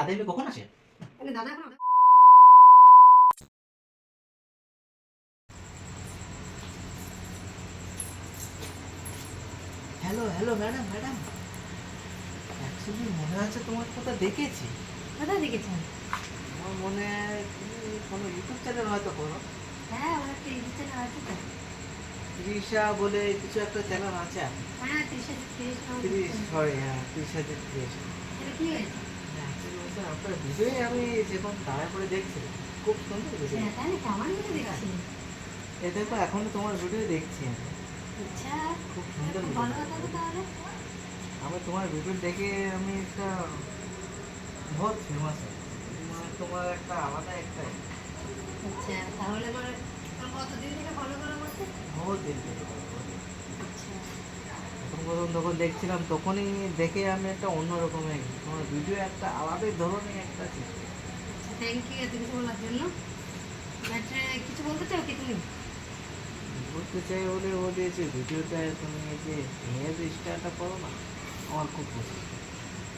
দাদা এলে কখন আসে? দাদা এখন hello hello madam madam actually মনে আছে তোমার কথা দেখেছি। দাদা দেখেছেন? আমার মনে হয় তুমি কোনো ইউটিউব চ্যানেল হয়তো করো। হ্যাঁ আমার একটা ইউটিউব চ্যানেল আছে তো। ত্রিশা বলে কিছু একটা চ্যানেল আছে। হ্যাঁ তিরিশ ত্রিশ। সরি হ্যাঁ ত্রিশ ত্রিশ। এটা কি হয়েছে? আপনার ভিডিওই আমি যখন দাঁড়া করে দেখছি খুব সুন্দর ভিডিও হ্যাঁ এ দেখো এখন তোমার ভিডিও দেখছি আমি। আচ্ছা খুব সুন্দর আমি তোমার ভিডিও দেখে আমি একটা বহুত ফেমাস মানে তোমার একটা আলাদা একটা আচ্ছা তাহলে আমার কতদিন থেকে ফলো করা বলছে বহুত দিন থেকে প্রথম যখন দেখছিলাম তখনই দেখে আমি একটা অন্যরকমের তোমার ভিডিও একটা আলাদা ধরনের একটা ছিল আচ্ছা থ্যাংক ইউ এত কিছু বলার জন্য কিছু বলতে চাও কি তুমি? বলতে চাই বলে ও দিয়েছে ভিডিওটা তুমি এই যে মেয়ের স্টারটা করো না আমার খুব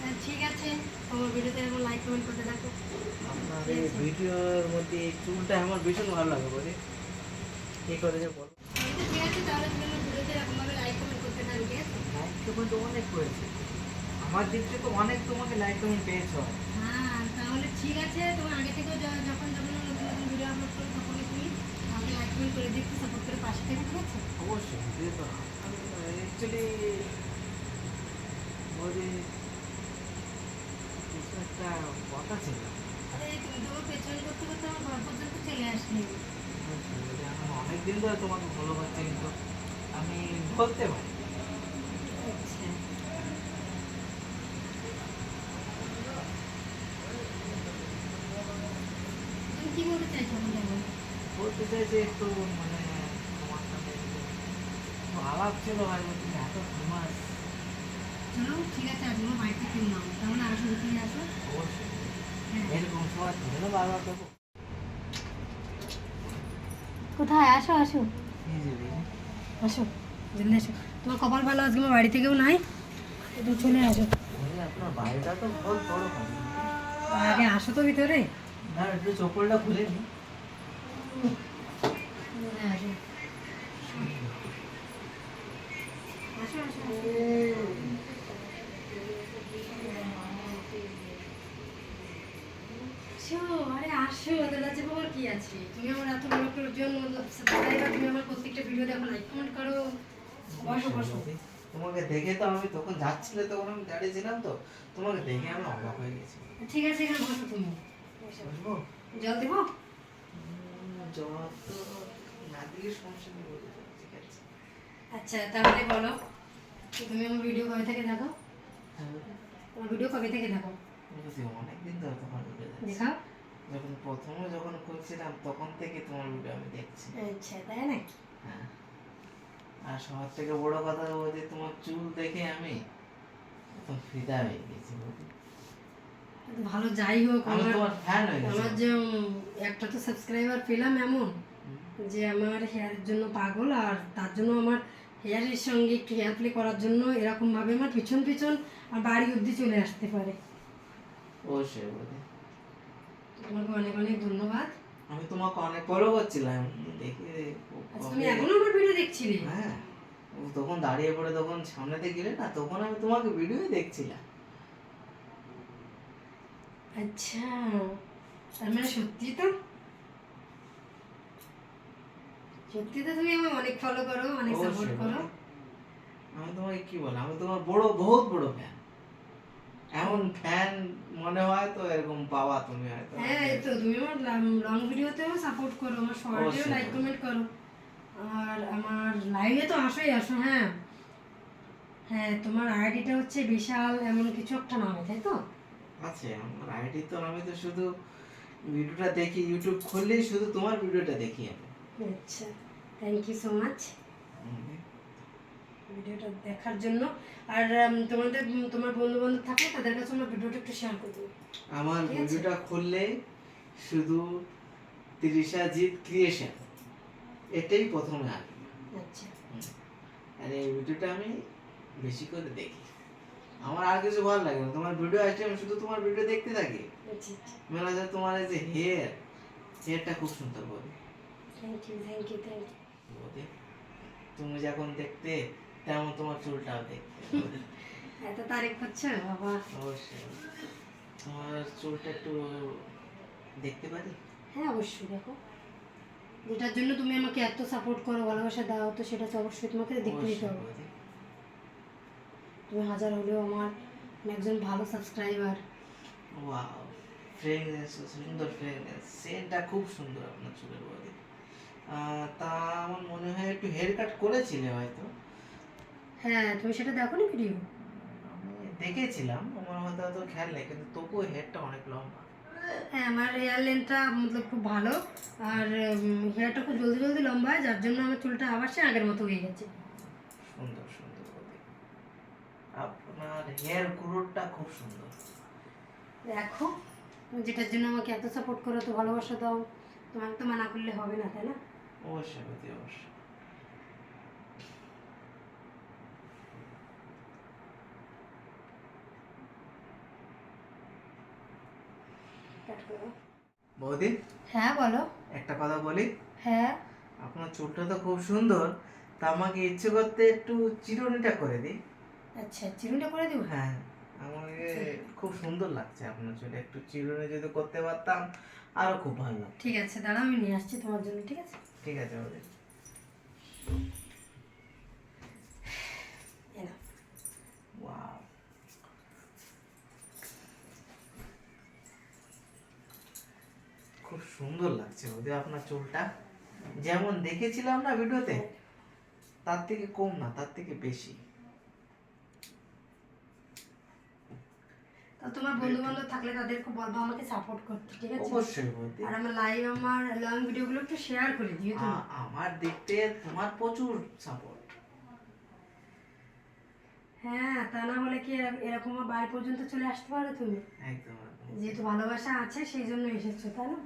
আহ, ঠিক আছে। তোমার ভিডিওতে লাইক কমেন্ট করতে থাকো। আপনার এই ভিডিওর মধ্যে চুলটা আমার ভীষণ ভালো লাগে বলে কি করে যে বলো। ঠিক আছে তাহলে তুমি আমার ভিডিওতে এরকমভাবে লাইক কমেন্ট করতে থাকো ঠিক লাইক অনেক করেছে। আমার দিক থেকে অনেক তোমাকে লাইক কমেন্ট পেয়েছ। হ্যাঁ তাহলে ঠিক আছে তুমি আগে থেকে যখন যখন নতুন নতুন ভিডিও আপলোড করো তখনই তুমি আমাকে লাইক কমেন্ট করে দেখতে সাপোর্ট করে পাশে থেকে ঠিক আছে? অবশ্যই দিয়ে তো অ্যাকচুয়ালি বলি কিছু একটা কথা ছিল। আরে তুমি তো পেছন করতে করতে আমার ঘর পর্যন্ত চলে আসলে। বলি, এখন অনেকদিন ধরে তোমাকে ভালো করছে কিন্তু আমি বলতে পারি আচ্ছা তুমি কি বলতে চাইছো আমি জানো চাই যে একটু মানে তোমার সাথে আলাপ ছিল আর তুমি এত ফেমাস চলো ঠিক আছে আমার বাড়িতে কেউ নাও তাহলে আসো তুমি আসো। অবশ্যই। হ্যাঁ। এরকম সময় ধরে বারবার দেবো কোথায়? আসো আসো। আসো জলদি আসো। তোমার কপাল ভালো? আজকে আমার বাড়ি থেকেও নাই? একটু চলে আসো। আপনার বাড়িটা তো বড় আগে আসো তো ভিতরে। না একটু চপ্পলটা খুলে নি। আরে আসো কাছে বাবার কি আছে তুমি আমার এত বড় সাবস্ক্রাইবার তুমি আমার প্রত্যেকটা ভিডিও দেখো লাইক কমেন্ট করো বসো বসো তোমাকে দেখে তো আমি তখন যাচ্ছিলে তখন আমি দাঁড়িয়েছিলাম তো। তোমাকে দেখে আমি অবাক হয়ে গেছি। ঠিক আছে এখানে বসো তুমি। জল দেবো? জবাব তো না দিয়ে সমস্যা নেই বলে দিলাম, ঠিক আছে। আচ্ছা তাহলে বলো তুমি আমার ভিডিও কবে থেকে দেখো? তোমার ভিডিও কবে থেকে দেখো? অনেকদিন ধরে তোমার ভিডিও দেখাও যখন প্রথমে যখন খুলছিলাম তখন থেকে তোমার ভিডিও আমি দেখছি। আচ্ছা তাই না হ্যাঁ। আর সবার থেকে বড় কথা বলছি তোমার চুল দেখে আমি একদম ফিদা হয়ে গেছি ভালো যাই হোক আমি আমার তোমার ফ্যান হয়ে গেছি। আমার যে একটা তো সাবস্ক্রাইবার পেলাম এমন। যে আমার হেয়ারের জন্য পাগল আর তার জন্য আমার হেয়ারের সঙ্গে একটু হেয়ার প্লে করার জন্য এরকমভাবে আমার পিছন পিছন আর বাড়ি অবধি চলে আসতে পারে। তোমাকে অনেক অনেক ধন্যবাদ। আমি তোমাকে অনেক ফলো করছিলাম। দেখে আচ্ছা তুমি এখনও আমার ভিডিও দেখছিলে? হ্যাঁ ও তখন দাঁড়িয়ে পড়ে তখন সামনেতে গেলে না তখন আমি তোমাকে ভিডিওই দেখছিলাম। আচ্ছা তার মানে সত্যি তো? সত্যি তো তুমি আমার অনেক ফলো করো অনেক সাপোর্ট করো। আমি তোমাকে কি বল আমি তোমার বড় বহুত বড় ফ্যান এমন ফ্যান মনে হয় তো এরকম পাওয়া তুমি হয়তো। হ্যাঁ তো তুমি আমার লং ভিডিওতেও সাপোর্ট করো আমার শর্টেও লাইক কমেন্ট করো। আর আমার লাইভে তো আসোই আসো হ্যাঁ। হ্যাঁ তোমার আইডিটা হচ্ছে বিশাল এমন কিছু একটা নামে তাই তো? আছে আমার আইডি তো আমি তো শুধু ভিডিওটা দেখি ইউটিউব খুললেই শুধু তোমার ভিডিওটা দেখি আমি। আচ্ছা থ্যাংক ইউ সো মাচ ভিডিওটা দেখার জন্য। আর তোমাদের তোমার বন্ধু বান্ধব থাকলে তাদের কাছে আমার ভিডিওটা একটু শেয়ার করে দেবো। আমার। ভিডিওটা খুললে শুধু তিরিশা জিৎ ক্রিয়েশন এটাই প্রথমে আসবে আচ্ছা। আর এই ভিডিওটা আমি বেশি করে দেখি। আমার আর কিছু ভালো লাগে না। তোমার ভিডিও আসছে আমি শুধু তোমার ভিডিও দেখতে থাকি। মনে তোমার এই যে হেয়ার হেয়ারটা খুব সুন্দর বৌদি thank you thank you thank you বৌদি তুমি যখন দেখতে তেমন তোমার চুলটাও দেখতে। এত তারিফ করছ? বাবা। অবশ্যই। তোমার চুলটা একটু দেখতে পারি? হ্যাঁ অবশ্যই দেখো। যেটার জন্য তুমি আমাকে এত সাপোর্ট করো ভালোবাসা দাও তো সেটা তো অবশ্যই তোমাকে দেখতে দিতে হবে। তুমি হাজার হলেও আমার একজন ভালো সাবস্ক্রাইবার ওয়াও ফ্রেগনেন্স সুন্দর ফ্রেগনেন্স সেন্টটা খুব সুন্দর আপনার চুলের আহ, তা আমার মনে হয় একটু হেয়ার কাট করেছিলে হয়তো। হ্যাঁ তুমি সেটা দেখো নি ভিডিও আমি দেখেছিলাম আমার হয়তো অত খেয়াল নেই কিন্তু তবুও হেয়ারটা অনেক লম্বা। হ্যাঁ আমার হেয়ার লেন্থটা মতলব খুব ভালো আর হেয়ারটা খুব জলদি জলদি লম্বা হয় যার জন্য আমার চুলটা আবার সে আগের মতো হয়ে গেছে। সুন্দর সুন্দর আপনার হেয়ার গ্রোথটা খুব সুন্দর। দেখো যেটার জন্য আমাকে এত সাপোর্ট করো তো ভালোবাসা দাও তোমাকে তো মানা করলে হবে না তাই না? অবশ্যই বৌদি অবশ্যই বৌদি? হ্যাঁ বলো। একটা কথা বলি? হ্যাঁ। আপনার চুলটা তো খুব সুন্দর তা আমাকে ইচ্ছে করতে একটু চিরুনিটা করে দিই। আচ্ছা চিরুনিটা করে দেবো? হ্যাঁ আমাকে খুব সুন্দর লাগছে আপনার চুলে। একটু চিরুনি যদি করতে পারতাম আরও খুব ভালো ঠিক আছে দাঁড়াও আমি নিয়ে আসছি তোমার জন্য ঠিক আছে? ঠিক আছে ওদের এই খুব সুন্দর লাগছে ওদের আপনার চুলটা। যেমন দেখেছিলাম না ভিডিওতে তার থেকে কম না তার থেকে বেশি। তো তোমার বন্ধু বান্ধব থাকলে তাদেরকে বলব আমাকে সাপোর্ট করতে ঠিক আছে? অবশ্যই আর আমার লাইভ আমার লং ভিডিওগুলো একটু শেয়ার করে দিও তুমি। আমার দেখতে তোমার প্রচুর সাপোর্ট হ্যাঁ তা না হলে কি এরকম- বাড়ি পর্যন্ত চলে আসতে পারো তুমি? একদম। যেহেতু ভালোবাসা আছে সেই জন্য এসেছ তাই না?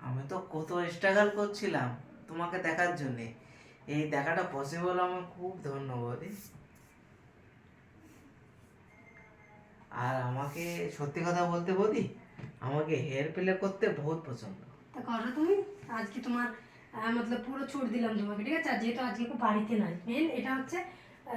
আমি তো কত স্ট্রাগল করছিলাম তোমাকে দেখার জন্য। এই দেখাটা পসিবল আমার খুব ধন্যবাদ। আর আমাকে সত্যি কথা বলতে বলি আমাকে হেয়ার প্লে করতে বহুত পছন্দ। তা করো তুমি আজকে তোমার মতলব পুরো ছুট দিলাম তোমাকে ঠিক আছে? আর যেহেতু আজকে খুব বাড়িতে নাই মেন এটা হচ্ছে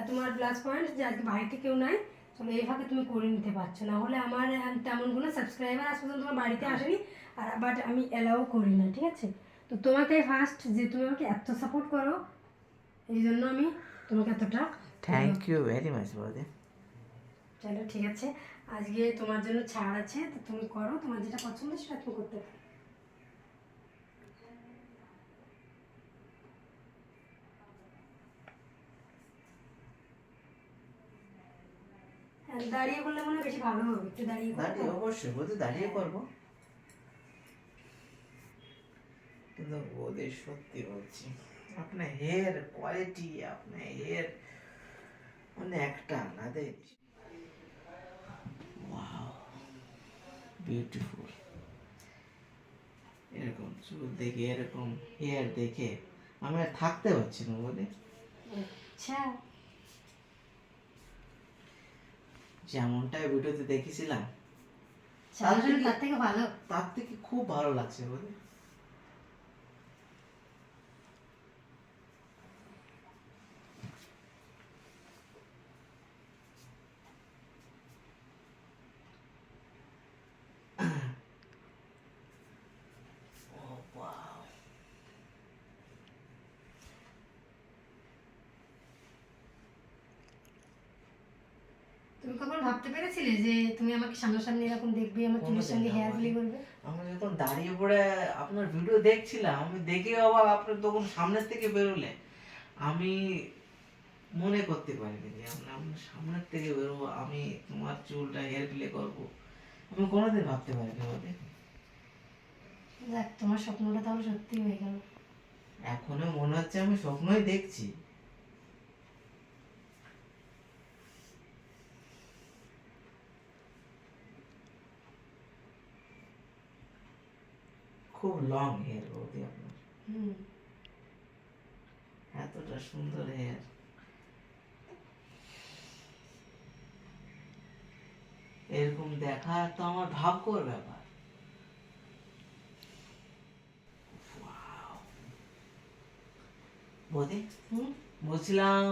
তোমার প্লাস পয়েন্ট যে আজকে বাড়িতে কেউ নাই চলো এইভাবে তুমি করে নিতে পারছ। না হলে আমার তেমন কোনো সাবস্ক্রাইবার আজ পর্যন্ত তোমার বাড়িতে আসেনি আর বাট আমি অ্যালাউ করি না ঠিক আছে? তো তোমাকে ফার্স্ট যে তুমি আমাকে এত সাপোর্ট করো এই জন্য আমি তোমাকে এতটা থ্যাংক ইউ ভেরি মাচ বৌদি। চলো ঠিক আছে। আজকে তোমার জন্য ছাড় আছে তো তুমি করো। তোমার যেটা পছন্দ সেটা তুমি করতে পারো। হ্যাঁ, দাঁড়িয়ে করলে মনে বেশি ভালো হবে। একটু দাঁড়িয়ে অবশ্যই বৌদি দাঁড়িয়ে করব। কিন্তু বৌদি সত্যি বলছি আপনার হেয়ার কোয়ালিটি আপনার হেয়ার মানে একটা আলাদা বিউটিফুল এরকম চুল দেখে এরকম হেয়ার দেখে আমি আর থাকতে পারছি না বলে আচ্ছা। যেমনটাই ভিডিওতে দেখেছিলাম তার থেকে ভালো। তার থেকে খুব ভালো লাগছে বলে Oh, wow. তুমি কখন ভাবতে পেরেছিলে যে তুমি আমাকে সামনাসামনি এরকম দেখবে আমার চুলের সঙ্গে হেয়ার না, করবে আমি যখন দাঁড়িয়ে পড়ে আপনার ভিডিও দেখছিলাম আমি দেখে আবার আপনার তখন সামনের থেকে বেরোলে। আমি মনে করতে পারিনি যে আমরা আপনার সামনের থেকে বেরোবো আমি তোমার চুলটা হেয়ার প্লে করব। আমি কোনোদিন ভাবতে পারিনি বলে দেখ। তোমার স্বপ্নটা তাহলে সত্যি হয়ে গেল। এখনও মনে হচ্ছে আমি স্বপ্নই দেখছি। খুব লং হেয়ার বৌদি আপনার। হুম। এতটা সুন্দর হেয়ার এরকম দেখা তো আমার ভাগ্যর ব্যাপার! বৌদি হুম? বলছিলাম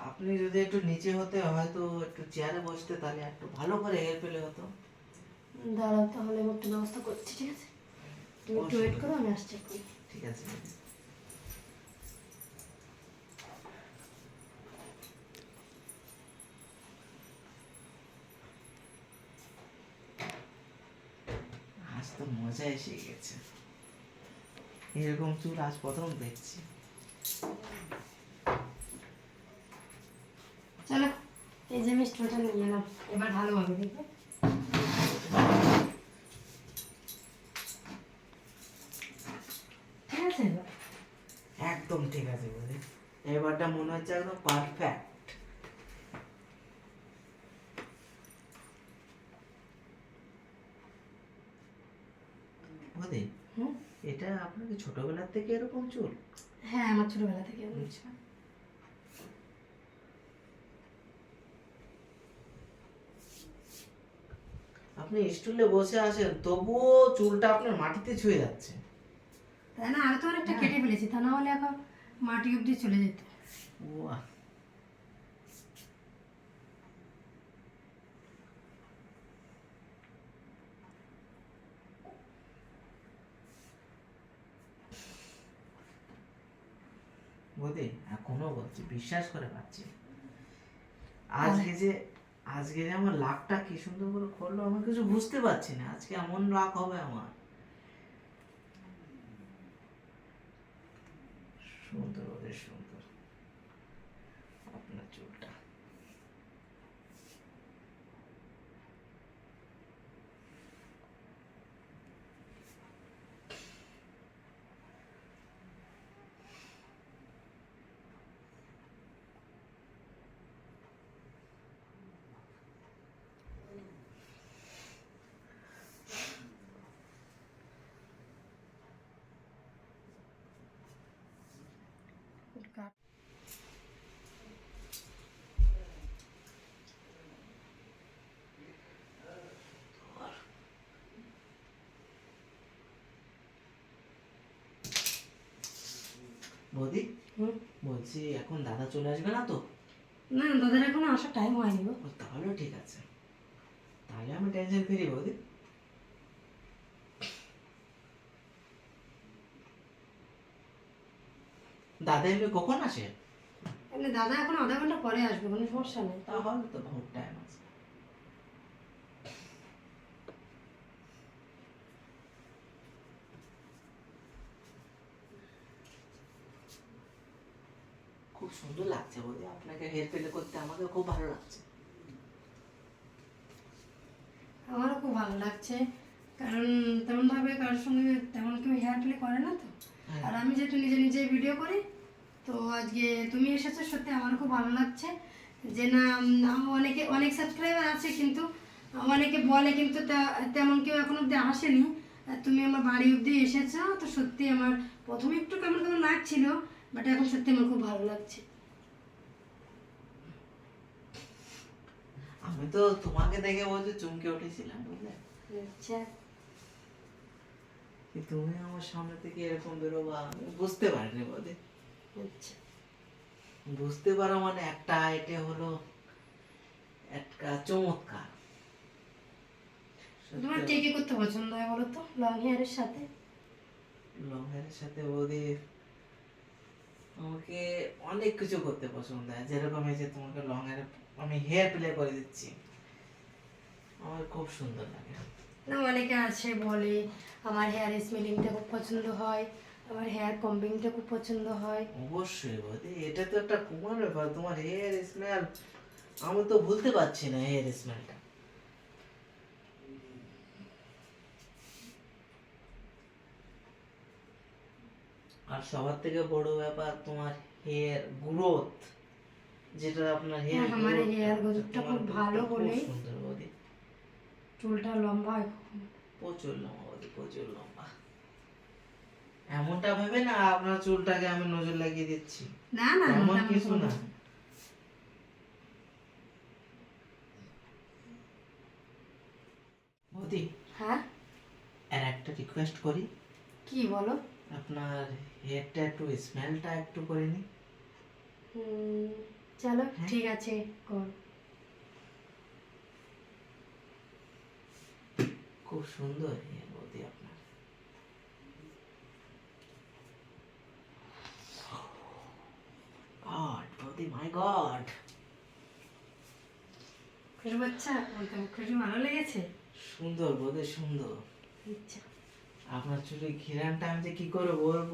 আপনি যদি একটু নিচে হতে হয়তো একটু চেয়ারে বসতে তাহলে একটু ভালো করে হেল্প পেলে হতো। দাঁড়াও তাহলে আমি একটু ব্যবস্থা করছি ঠিক আছে? তুমি একটু ওয়েট করো আমি আসছি ঠিক আছে আজ তো মজা এসে গেছে। এরকম চুল আজ প্রথম দেখছি। চলো এই যে মিষ্টিটা নিয়ে এলাম এবার ভালো হবে দেখবে ঠিক আছে এবার একদম ঠিক আছে বৌদি এবারটা মনে হচ্ছে একদম পারফেক্ট এটা আপনাকে ছোটবেলার থেকে এরকম চুল? হ্যাঁ আমার ছোটবেলা থেকে আচ্ছা আপনি স্টুলে বসে আছেন তবুও চুলটা আপনার মাটিতে ছুঁয়ে যাচ্ছে। তাই না? আগে তো অনেকটা কেটে ফেলেছি তা না হলে এখন মাটি অব্দি চলে যেত। বাহ বৌদি এখনও বলছি, বিশ্বাস করে পাচ্ছি আজকে যে আজকে যে আমার লাকটা কি সুন্দর করে করল আমি কিছু বুঝতে পারছি না। আজকে এমন লাক হবে আমার সুন্দর ওদের সুন্দর আপনার চুলটা বৌদি? বলছি এখন দাদা চলে আসবে না তো? না দাদার এখনও আসার টাইম হয়নি গো। তাহলেও ঠিক আছে। তাহলে আমি টেনশন ফ্রি বৌদি। দাদা এমনি কখন আসে? দাদা এখন আধা ঘণ্টা পরে আসবে কোনো সমস্যা নেই। তাহলে তো বহুত টাইম আছে খুব সুন্দর লাগছে বৌদি আপনাকে পেলে করতে আমাকে খুব ভালো লাগছে। আমারও খুব ভালো লাগছে কারণ তেমনভাবে কারোর সঙ্গে তেমন কেউ হেয়ার প্লে করে না তো। হ্যাঁ। আর আমি যেহেতু নিজে নিজে ভিডিও করি তো আজকে তুমি এসেছ সত্যি আমারও খুব ভালো লাগছে। যে না অনেকে অনেক সাবস্ক্রাইবার আছে কিন্তু অনেকে বলে কিন্তু তেমন কেউ এখন অব্দি আসেনি। তুমি আমার বাড়ি অব্দি এসেছ তো সত্যি আমার প্রথমে একটু কেমন কেমন লাগছিল বাট এখন সত্যি আমার খুব ভালো লাগছে। আমি তো তোমাকে দেখে বলছি চমকে উঠেছিলাম বুঝলে? আচ্ছা। তুমি আমার সামনে থেকে এরকম বেরোবা? আমি বুঝতে পারিনি বৌদি। আচ্ছা। বুঝতে পারো মানে একটা এটা হলো একটা চমৎকার। তোমার কে কে করতে পছন্দ হয় বলো তো? লং হেয়ারের সাথে? লং হেয়ারের সাথে বৌদি আমাকে অনেক কিছু করতে পছন্দ হয়। যেরকম এই যে তোমাকে লং হেয়ার আমি হেয়ার প্লে করে দিচ্ছি। আমার খুব সুন্দর লাগে। না অনেকে আছে বলে আমার হেয়ার স্মেলিংটা খুব পছন্দ হয় আমার হেয়ার কম্বিংটা খুব পছন্দ হয়। অবশ্যই বৌদি এটা তো একটা কুমার ব্যাপার। তোমার হেয়ার স্মেল আমি তো ভুলতে পারছি না হেয়ার স্মেলটা আর সবার থেকে বড় ব্যাপার তোমার হেয়ার গ্রোথ যেটা আপনার হেয়ার হ্যাঁ, আমার hair growth খুব ভালো বলেই। সুন্দর বৌদি। চুলটা লম্বা প্রচুর লম্বা বৌদি প্রচুর লম্বা। এমনটা ভেবে না আপনার চুলটাকে আমি নজর লাগিয়ে দিচ্ছি। না না না, তেমন তেমন কিছু না। বৌদি হ্যাঁ? আর একটা রিকোয়েস্ট করি। কি বলো? আপনার হেয়ারটা একটু স্মেলটা একটু করে নি চলো হ্যাঁ। ঠিক আছে কর। খুব সুন্দর হেয়ার বৌদি আপনার। গড বৌদি মাই গড খুশি বাচ্চা বলতাম খুশি ভালো লেগেছে? সুন্দর বৌদি সুন্দর। আচ্ছা। আপনার চুলের ঘিরানটা আমি যে কি করে বলব?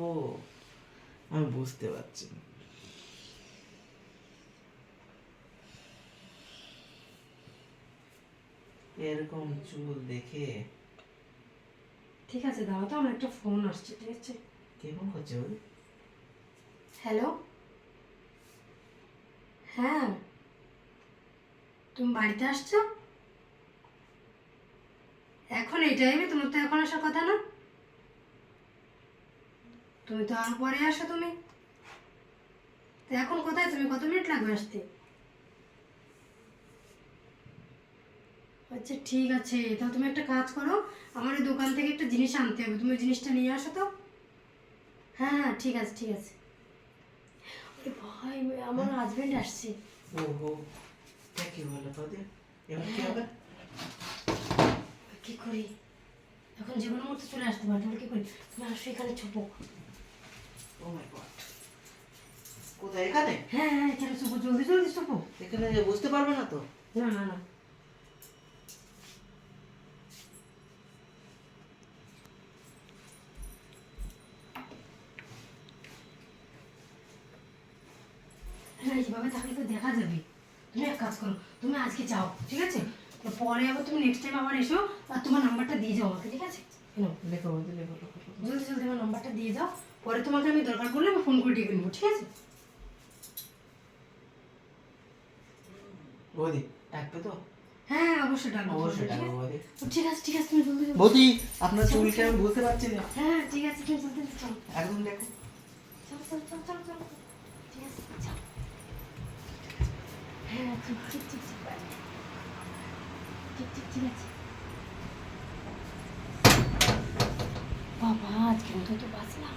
আমি বুঝতে পারছি না। এরকম চুল দেখে ঠিক আছে দাও তো আমার একটা ফোন আসছে ঠিক আছে? কে ফোন করছে বৌদি হ্যালো হ্যাঁ। তুমি বাড়িতে আসছো? এখন এই টাইমে তোমার তো এখন আসার কথা না? তুমি তো আরও পরে আসো তুমি। তো এখন কোথায় তুমি? কত মিনিট লাগবে আসতে? আচ্ছা ঠিক আছে। তাহলে তুমি একটা কাজ করো আমার এই দোকান থেকে একটা জিনিস আনতে হবে। তুমি ওই জিনিসটা নিয়ে আসো তো। হ্যাঁ হ্যাঁ ঠিক আছে ঠিক আছে। ভাই আমার হাজবেন্ড আসছে। ওহো তা কি বলে বৌদি এবার কি হবে? কি করি? এখন কোনো মুহূর্তে চলে আসতে পারে তাহলে কি করি? তুমি আসো এখানে ছোপো ও মাই গড কোথায়? এখানে? হ্যাঁ হ্যাঁ এখানে ছোপো জলদি জলদি ছোপো এখানে বুঝতে পারবে না তো? না না না। হ্যাঁ এইভাবে থাকলে তো দেখা যাবে। তুমি এক কাজ করো তুমি আজকে যাও ঠিক আছে? তো পরে আবার তুমি নেক্সট টাইম আবার এসো আর তোমার নাম্বারটা দিয়ে যাও আমাকে ঠিক আছে? লেখো। জলদি জলদি আমার নাম্বারটা দিয়ে যাও। পরে তোমাকে আমি দরকার পড়লে আমি ফোন করে ডেকে নেব ঠিক আছে? বৌদি ডাকবে তো? হ্যাঁ অবশ্যই ডাকবো অবশ্যই ডাকবো বৌদি। ঠিক আছে ঠিক আছে তুমি জলদি বৌদি আপনার চুলটা আমি বুঝতে পারছি না। হ্যাঁ ঠিক আছে তুমি জলদি জলদি চলো। একদম দেখো। চলো চলো চলো চলো চলো। ঠিক আছে চলো। হ্যাঁ ঠিক ঠিক ঠিক ঠিক ঠিক ঠিক ঠিক আছে। বাবা আজকে মতো তো বাঁচলাম।